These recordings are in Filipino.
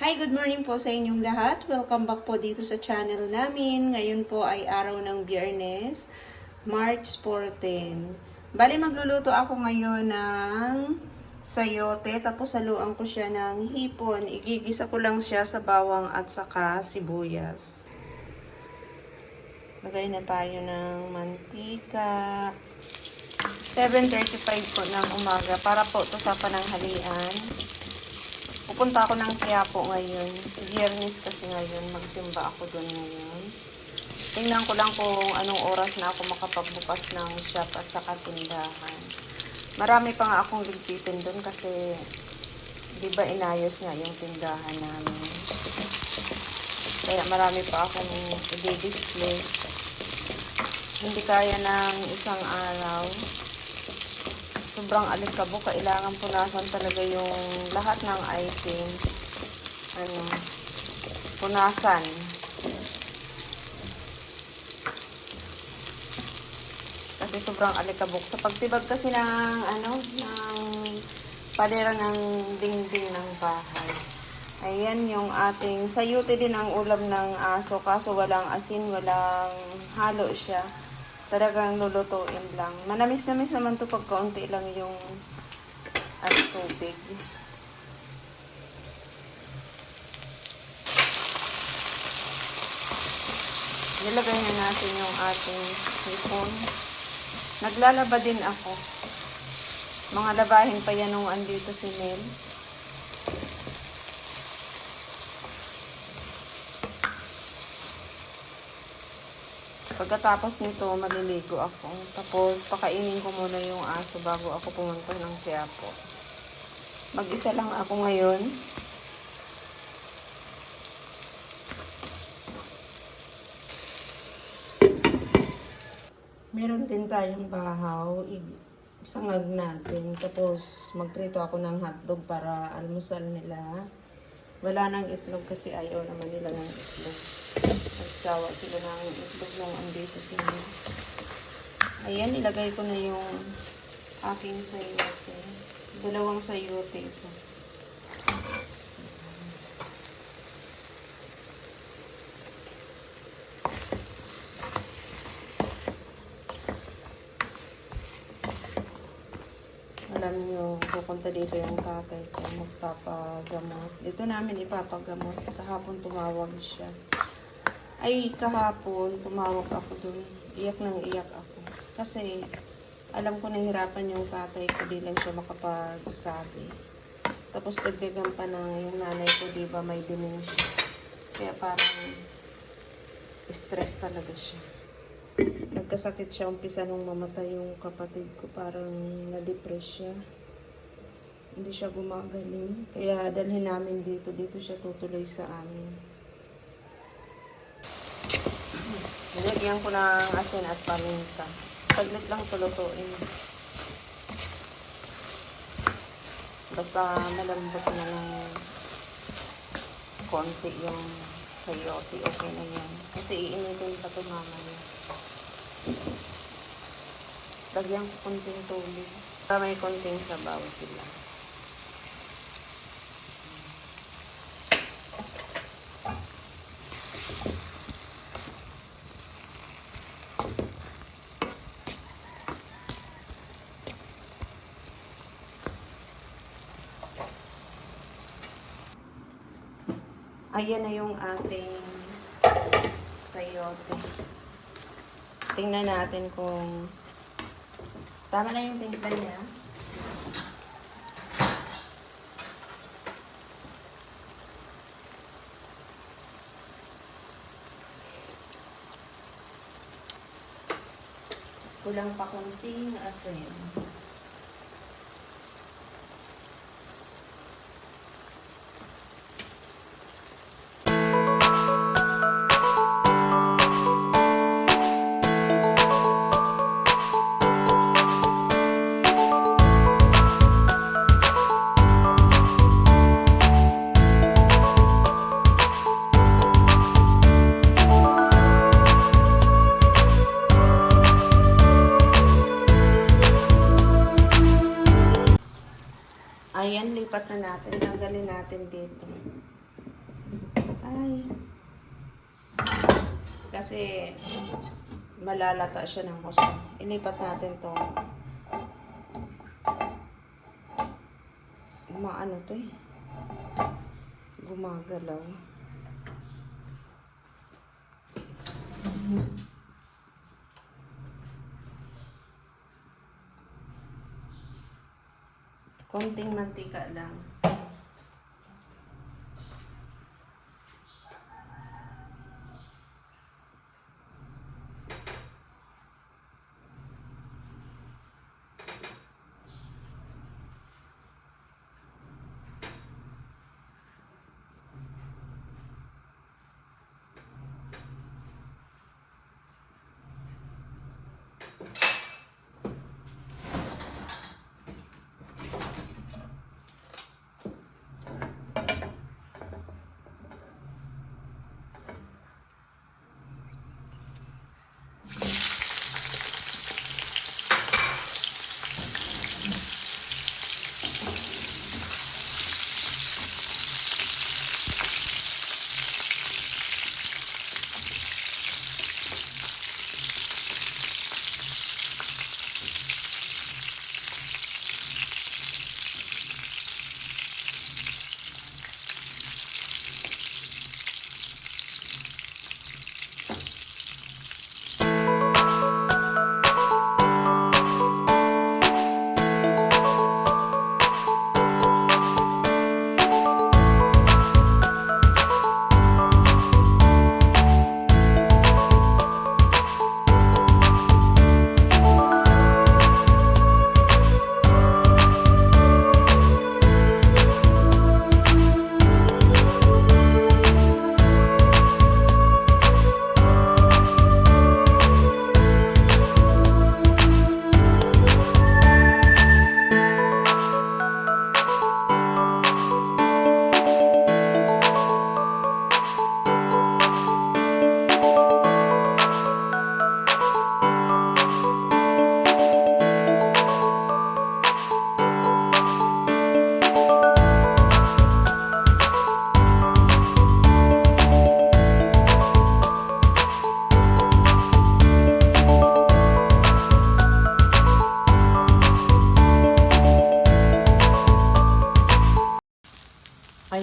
Hi, good morning po sa inyong lahat. Welcome back po dito sa channel namin. Ngayon po ay araw ng biyernes, March 14. Bali, magluluto ako ngayon ng sayote. Tapos haluan ko siya ng hipon. Igigisa ko lang siya sa bawang at saka sibuyas. Lagay na tayo ng mantika. 7.35 po ng umaga para po to sa pananghalian. Pupunta ako ng Quiapo ngayon. Biyernes kasi ngayon. Magsimba ako doon ngayon. Tingnan ko lang kung anong oras na ako makapagbukas ng shop at saka tindahan. Marami pa nga akong ligpitin doon kasi di ba inayos nga yung tindahan namin. Kaya marami pa akong i-display. Hindi kaya ng isang araw sobrang alikabok, kailangan punasan talaga yung lahat ng item. Ano, punasan. Kasi sobrang alikabok. Sa pagtibag kasi ng, ano, ng padera ng dingding ng bahay. Ayan yung ating sayuti din ang ulam ng aso. Kaso walang asin, walang halo siya talagang lulutuin lang. Manamis-namis naman to pag kaunti lang yung at tubig. Nilagay na natin yung ating hipon. Naglalaba din ako. Mga labahin pa yan nung andito si Nels. Pagkatapos nito, maliligo ako. Tapos, pakainin ko muna yung aso bago ako pumunta ng Quiapo. Mag-isa lang ako ngayon. Meron din tayong bahaw. Isangag natin. Tapos, magprito ako ng hotdog para almusal nila. Wala nang itlog kasi ayaw naman nila ng itlog. Nagsawa sila ng itlog lang andito si Miss. Ayan, ilagay ko na yung aking sayote. Dalawang sayote ito. alam nyo, pupunta dito yung tatay ko, magpapagamot. Dito namin ipapagamot. Kahapon tumawag siya. Ay, kahapon tumawag ako dun. Iyak nang iyak ako. Kasi, alam ko nahirapan yung tatay ko, di lang siya makapagsabi. Tapos dagdagan pa na yung nanay ko, di ba may dementia. Kaya parang stress talaga siya nagkasakit siya umpisa nung mamatay yung kapatid ko parang na-depress siya hindi siya gumagaling. Kaya dalhin namin dito. Dito siya tutuloy sa amin. Nilagyan ko ng asin at paminta. Saglit lang tulutuin basta malambot na ng konti yung sayote. Okay na yan. Kasi iinitin pa ito mamaya. Lagyan ko konting tubig. Para may konting sabaw sila. Ayan na yung ating sayote. Tingnan natin kung tama na yung timpla niya. Kulang pa konting asin. Kasi malalata siya ng gusto. Ilipat natin to. Maano to eh. Gumagalaw. Konting mantika lang.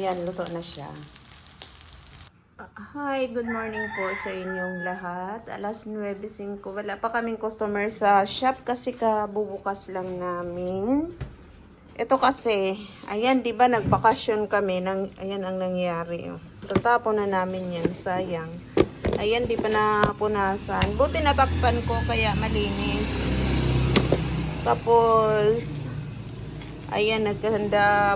Ayan, luto na siya. Hi, good morning po sa inyong lahat. Alas 9.05. Wala pa kaming customer sa shop kasi kabubukas lang namin. Ito kasi, ayan, di ba nagbakasyon kami, nang, ayan ang nangyari. Oh. Tatapon na namin yan, sayang. Ayan, di pa napunasan. Buti natakpan ko, kaya malinis. Tapos, ayan, naghanda,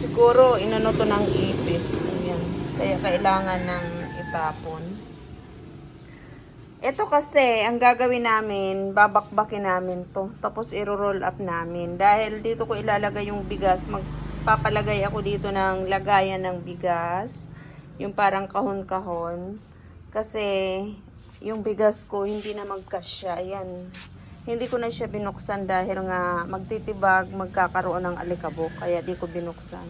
siguro inano to ng ipis. Ayan, kaya kailangan ng itapon. Ito kasi, ang gagawin namin, babakbakin namin to. Tapos iro-roll up namin. Dahil dito ko ilalagay yung bigas, magpapalagay ako dito ng lagayan ng bigas. Yung parang kahon-kahon. Kasi, yung bigas ko, hindi na magkasya. Ayan. Hindi ko na siya binuksan dahil nga magtitibag, magkakaroon ng alikabok. Kaya di ko binuksan.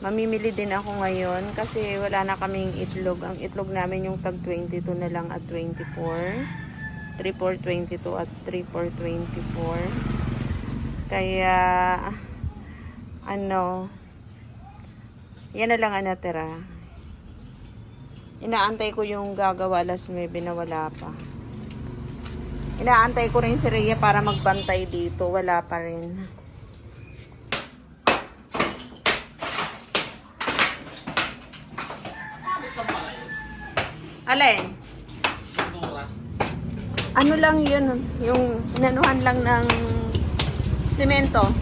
Mamimili din ako ngayon kasi wala na kaming itlog. Ang itlog namin yung tag 22 na lang at 24. 3 for 22 at 3 for 24. Kaya ano yan na lang ang natira. Inaantay ko yung gagawa alas 9 na wala pa. Inaantay ko rin si Rhea para magbantay dito. Wala pa rin. Alin? Ano lang yun, yung inanuhan lang ng semento.